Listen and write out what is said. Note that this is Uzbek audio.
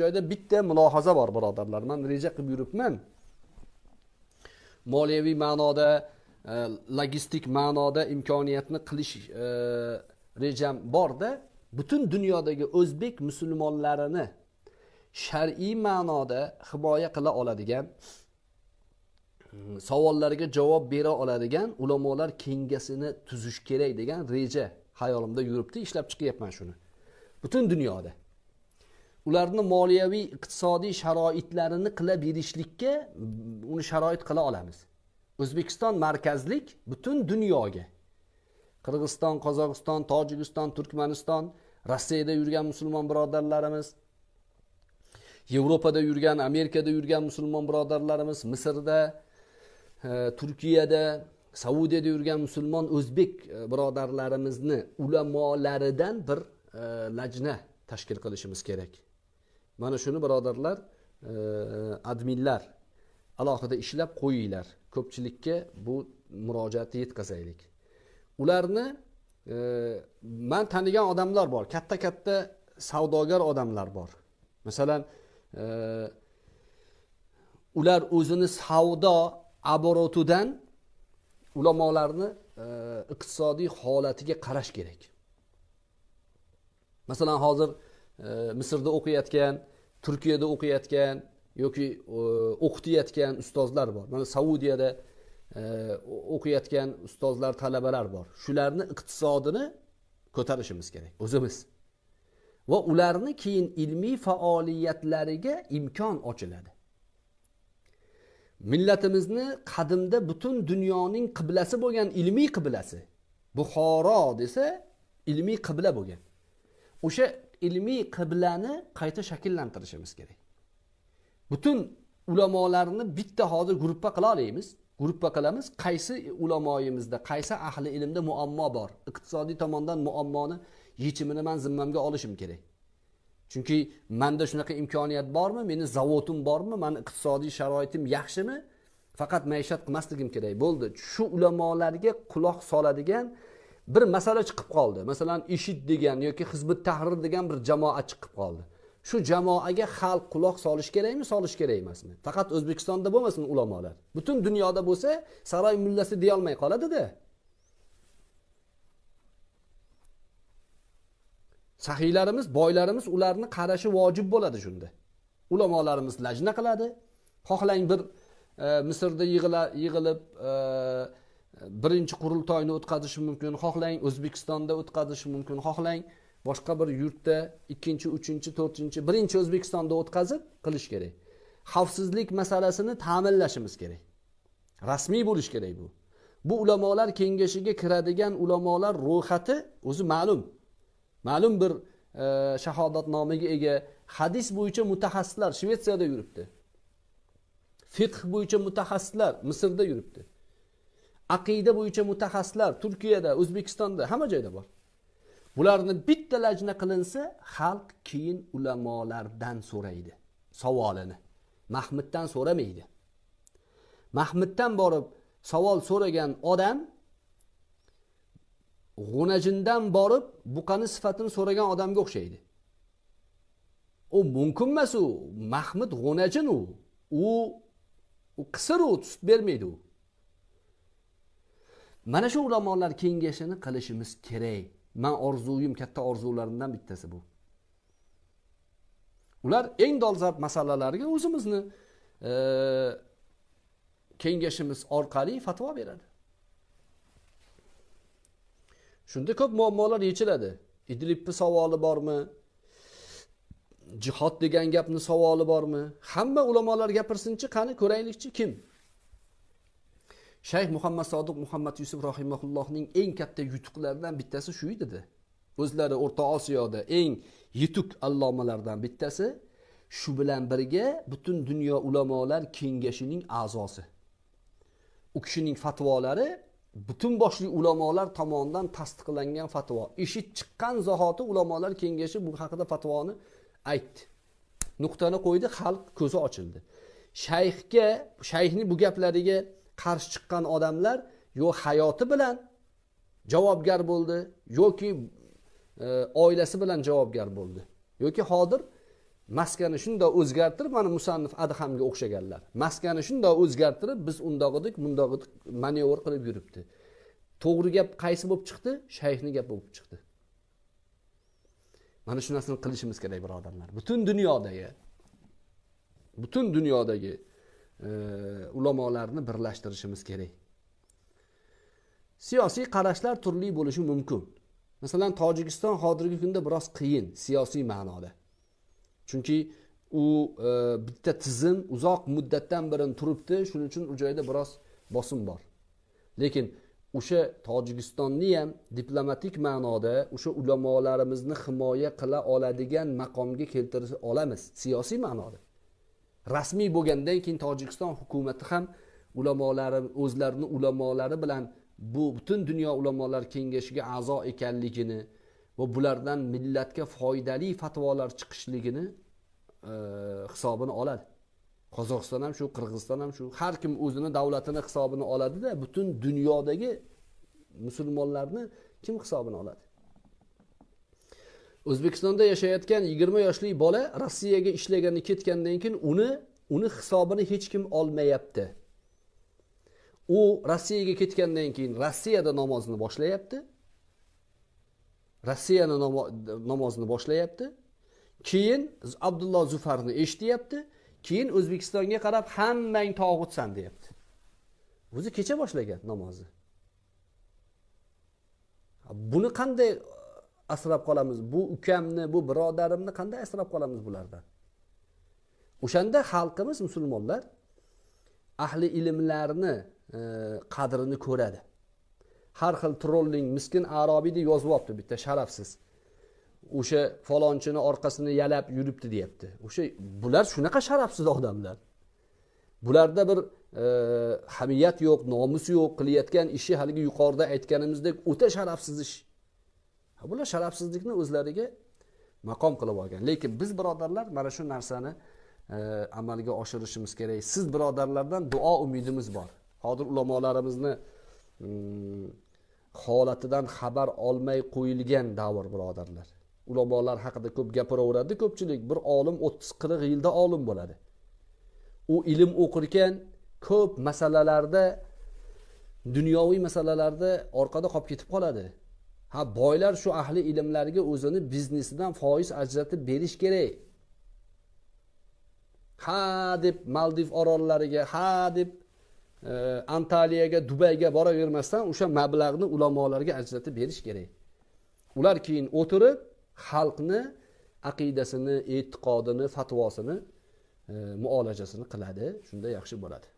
joyda bitta mulohaza bor birodarlar. Man reja qilib yuribman. Moliyaviy ma'noda e, logistik ma'noda imkoniyatni qilish e, rejam borda butun dunyodagi o'zbek musulmonlarini shar'iy ma'noda himoya qila oladigan savollarga javob bera oladigan ulamolar kengasini tuzish kerak degan reja hayolimda yuribdi. Ishlab chiqyapman shuni. Butun dunyoda. Ularni moliyaviy iqtisodiy sharoitlarini qila berishlikka uni sharoit qila olamiz. O'zbekiston markazlik butun dunyoga qirg'iziston qozog'iston tojikiston turkmaniston rossiyada yurgan musulmon birodarlarimiz yevropada yurgan amerikada yurgan musulmon birodarlarimiz misrda e, turkiyada saudiyada yurgan musulmon o'zbek e, birodarlarimizni ulamolaridan bir e, lajna tashkil qilishimiz kerak. Mana shuni birodarlar e, adminlar alohida ishlab qo'yinglar. Ko'pchilikka bu murojaatni yetkazaylik. Ularni e, man tanigan odamlar bor katta katta savdogar odamlar bor. Masalan e, ular o'zini savdo oborotidan ulamolarni e, iqtisodiy holatiga qarash kerak. Masalan hozir misrda o'qiyotgan turkiyada o'qiyotgan yoki e, o'qitayotgan ustozlar bor. Mana saudiyada e, o'qiyotgan ustozlar talabalar bor. Shularni iqtisodini ko'tarishimiz kerak o'zimiz. Va ularni keyin ilmiy faoliyatlariga imkon ochiladi. Millatimizni qadimda butun dunyoning qiblasi bo'lgan ilmiy qiblasi buxoro desa ilmiy qibla bo'lgan. O'sha ilmiy qiblani qayta shakllantirishimiz kerak. Butun ulamolarni bitta hozir gruppa qila olamiz gruppa qilamiz qaysi ulamoyimizda qaysi ahli ilmda muammo bor? Iqtisodiy tomondan muammoni yechimini man zimmamga olishim kerak. Chunki manda shunaqa imkoniyat bormi meni zavodim bormi mani iqtisodiy sharoitim yaxshimi? Faqat maishat qilmasligim kerak. Bo'ldi. Shu ulamolarga quloq soladigan bir masala chiqib qoldi. Masalan ishid degan yoki hizbut tahrir degan bir jamoa chiqib qoldi. Shu jamoaga xalq quloq solish kerakmi? Solish kerak emasmi? Faqat o'zbekistonda bo'lmasin ulamolar. Butun dunyoda bo'lsa saroy mullasi deyolmay qoladida. Sahiylarimiz boylarimiz ularni qarashi vojib bo'ladi shunda. Ulamolarimiz lajna qiladi. Xohlang bir e, misrda yig'ilib e, birinchi qurultoyni o'tkazishi mumkin xohlang. O'zbekistonda o'tkazishi mumkin xohlang. Boshqa bir yurtda ikkinchi uchinchi to'rtinchi birinchi o'zbekistonda o'tkazib qilish kerak. Xavfsizlik masalasini ta'minlashimiz kerak. Rasmiy bo'lishi kerak bu. Bu ulamolar kengashiga kiradigan ulamolar ro'yxati o'zi ma'lum. Ma'lum bir e, shahodatnomaga ega hadis bo'yicha mutaxassislar shvetsiyada yuribdi. Fiqh bo'yicha mutaxassislar misrda yuribdi. Aqida bo'yicha mutaxassislar turkiyada o'zbekistonda hamma joyda bor. Bularni bitta lajna qilinsa xalq keyin ulamolardan so'raydi savolini. Mahmuddan so'ramaydi. Mahmuddan borib savol so'ragan odam g'unajindan borib buqani sifatini so'ragan odamga o'xshaydi. U mumkin emas u. Mahmud g'unajin u. U qisir u sut bermaydi u. mana shu ulamolar kengashini qilishimiz kerak. Man orzuyim katta orzularimdan bittasi bu. Ular eng dolzarb masalalarga o'zimizni e, kengashimiz orqali fatvo beradi. Shunda ko'p muammolar yechiladi. Idlibni savoli bormi? Jihod degan gapni savoli bormi? Hamma ulamolar gapirsinchi qani ko'raylikchi kim? Shayx muhammad sodiq muhammad yusuf rohimaullohning eng katta yutuqlaridan bittasi shu edi o'zlari o'rta osiyoda eng yutuq allomalardan bittasi shu bilan birga butun dunyo ulamolar kengashining a'zosi. U kishining fatvolari butun boshli ulamolar tomonidan tasdiqlangan fatvo. Ishi chiqqan zahoti ulamolar kengashi bu haqida fatvoni aytdi. Nuqtani qo'ydi xalq ko'zi ochildi. Shayxga shayxni bu gaplariga qarshi chiqqan odamlar yo hayoti bilan javobgar bo'ldi yoki e, oilasi bilan javobgar bo'ldi. Yoki hozir maskani shundoq o'zgartirib mana musannif adhamga o'xshaganlar. Maskani shundoq o'zgartirib biz undog'idik bundog'idik manevr qilib yuribdi. To'g'ri gap qaysi bo'lib chiqdi? Shayxni gapi bo'lib chiqdi. Mana shu narsani qilishimiz kerak birodarlar. Butun dunyodagi butun dunyodagi E, ulamolarni birlashtirishimiz kerak. Siyosiy qarashlar turli bo'lishi mumkin. Masalan tojikiston hozirgi kunda biroz qiyin siyosiy ma'noda. Chunki u e, bitta tizim uzoq muddatdan beri turibdi shuning uchun u joyda biroz bosim bor. Lekin o'sha tojikistonni ham diplomatik ma'noda o'sha ulamolarimizni himoya qila oladigan maqomga keltira olamiz siyosiy ma'noda. Rasmiy bo'lgandan keyin tojikiston hukumati ham ulamolari o'zlarini ulamolari bilan bu butun dunyo ulamolar kengashiga a'zo ekanligini va bulardan millatga foydali fatvolar chiqishligini e, hisobini oladi. Qozog'iston ham shu qirg'iziston ham shu. Har kim o'zini davlatini hisobini oladida butun dunyodagi musulmonlarni kim hisobini oladi? O'zbekistonda yashayotgan yigirma yoshli bola rossiyaga ishlagani ketgandan keyin uni uni hisobini hech kim olmayapti. U rossiyaga ketgandan keyin rossiyada namozni boshlayapti. Rossiyani namozini boshlayapti. Keyin abdulloh zufarni eshityapti. Keyin o'zbekistonga qarab hammang tog'utsan deyapti. O'zi kecha boshlagan namozni buni qanday asrab qolamiz. Bu ukamni bu birodarimni qanday asrab qolamiz bulardan o'shanda xalqimiz musulmonlar ahli ilmlarni e, qadrini ko'radi. Har xil trolling miskin arobiyni yozyapti bitta sharafsiz. O'sha falonchini orqasini yalab yuribdi deyapti. O'sha bular shunaqa sharafsiz odamlar. Bularda bir e, hamiyat yo'q nomus yo'q qilayotgan ishi haligi yuqorida aytganimizdek o'ta sharafsiz ish. Bular sharafsizlikni o'zlariga maqom qilib olgan. Lekin biz birodarlar mana shu narsani e, amalga oshirishimiz kerak. Siz birodarlardan duo umidimiz bor. Hozir ulamolarimizni mm, holatidan xabar olmay qo'yilgan davr birodarlar. Ulamolar haqida ko'p gapiraveradi ko'pchilik. Bir olim o'ttiz qirq yilda olim bo'ladi. U ilm o'qirkan ko'p masalalarda dunyoviy masalalarda orqada qolib ketib qoladi. Ha boylar shu ahli ilmlarga o'zini biznesidan foiz ajratib berish kerak. Ha deb maldiv orollariga ha deb e, antaliyaga dubayga boravermasdan o'sha mablag'ni ulamolarga ajratib berish kerak. Ular keyin o'tirib xalqni aqidasini e'tiqodini fatvosini e, muolajasini qiladi. Shunda yaxshi bo'ladi.